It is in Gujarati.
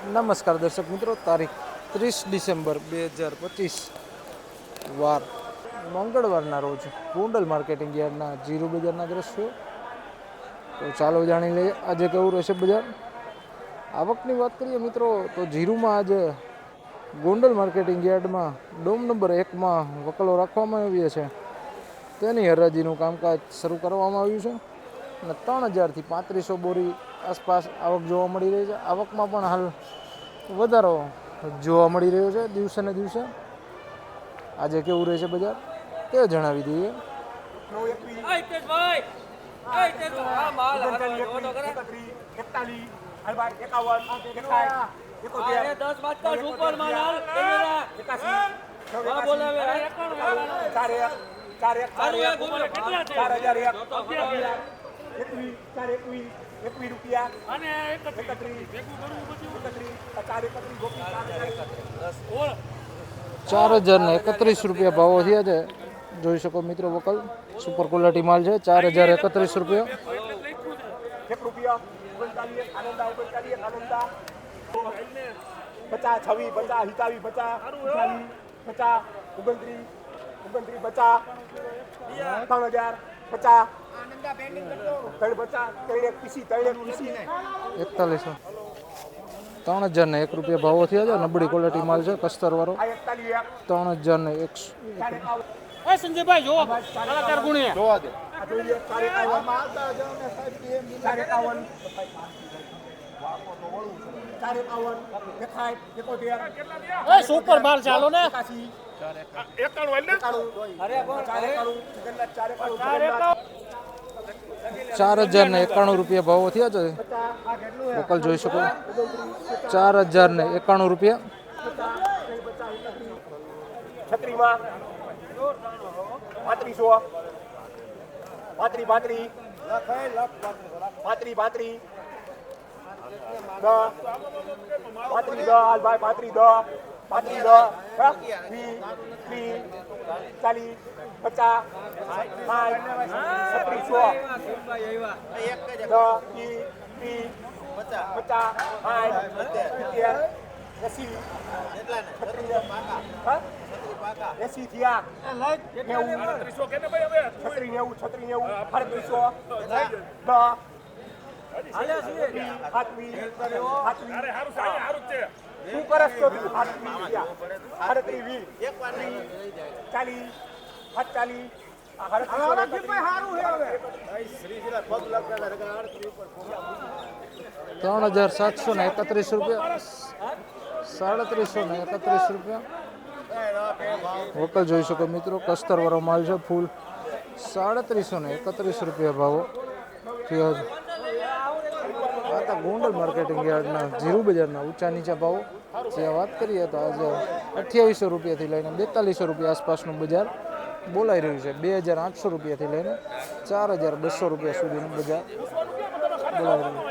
નમસ્કાર દર્શક મિત્રો, તારીખ ત્રીસ ડિસેમ્બર બે હજાર પચીસ વાર મંગળવારના રોજ ગોંડલ માર્કેટિંગ યાર્ડના જીરુ બજારના દ્રશ્યો. તો ચાલો જાણી લઈએ આજે કેવું રહેશે બજાર. આવકની વાત કરીએ મિત્રો, તો જીરુમાં આજે ગોંડલ માર્કેટિંગ યાર્ડમાં ડોમ નંબર એકમાં વકલો રાખવામાં આવ્યા છે. તેની હરાજીનું કામકાજ શરૂ કરવામાં આવ્યું છે અને ત્રણ હજારથી પાંત્રીસો બોરી આસપાસ આવક જોવા મળી રહી છે. આવકમાં પણ હાલ વધારો જોવા મળી રહ્યો છે દિવસે ને દિવસે. આજે કેવું રહેશે બજાર તે જણાવી દઈએ. આય તેજભાઈ આય તેજભાઈ રૂપિયા છે ચાર હજાર ને એકત્રીસ રૂપિયા ભાવો થયા છે. જોઈ શકો મિત્રો વકલ સુપર ક્વોલિટી માલ છે. ચાર હજાર એકત્રીસ રૂપિયા. પચાસ છવ્વીસ પચાસ હિતાવી પચાસ પચાસ ઓગણત્રીસ ઓગણત્રીસ પચાસ. ત્રણ હજાર. પચાસ. એક એક એકતાલીસો ત્રણ હજાર ને એક રૂપિયા ભાવો થયા છે નબળી ક્વોલિટી માલ છે કસ્તરવાળો વાળો. ત્રણ હજાર ને એકસો ચાર સંજયભાઈ જોવો કલાકાર ગુણિયા જોવા દે એ સુપર માલ ચાલો ને. ચાર હજાર ને એકાણું રૂપિયા ભાવો થયા છે. વકલ જોઈ શકો. ચાર હજાર ને એકાણું રૂપિયા. છત્રીમાં. પાંત્રીસો પાંત્રી પાંત્રી. પાંત્રી પાંત્રી. પાંત્રી દ હાલ ભાઈ પાંત્રી દ પાંત્રી દ? વી વી ચાલીસ પચાસ સાઠ છત્રીસો દ ઈ વી પચાસ સાઠ સિત્તેર એસી એસી થયા નેવું છત્રી નેવું છત્રી નેવું અડત્રીસો દ હાથવી હાથવી શું કરસ તો તું હાથવી થયા અડત્રી વી ચાલી હાથ ચાલી ત્રણ હજાર સાતસો ને એકત્રીસ રૂપિયા સાડત્રીસો ને એકત્રીસ રૂપિયા વકલ જોઈ શકો મિત્રો કસ્તરવાળો માલ છે ફૂલ સાડત્રીસો ને એકત્રીસ રૂપિયા ભાવો થયો છે આ ગોંડલ માર્કેટિંગ યાર્ડના જીરું બજારના ઊંચા નીચા ભાવો. જે વાત કરીએ તો આજે અઠ્યાવીસો રૂપિયાથી લઈને બેતાલીસો રૂપિયા આસપાસનું બજાર બોલાઈ રહ્યું છે. બે હજાર આઠસો રૂપિયાથી લઈને ચાર હજાર બસો રૂપિયા સુધીનું બજાર બોલાઈ રહ્યું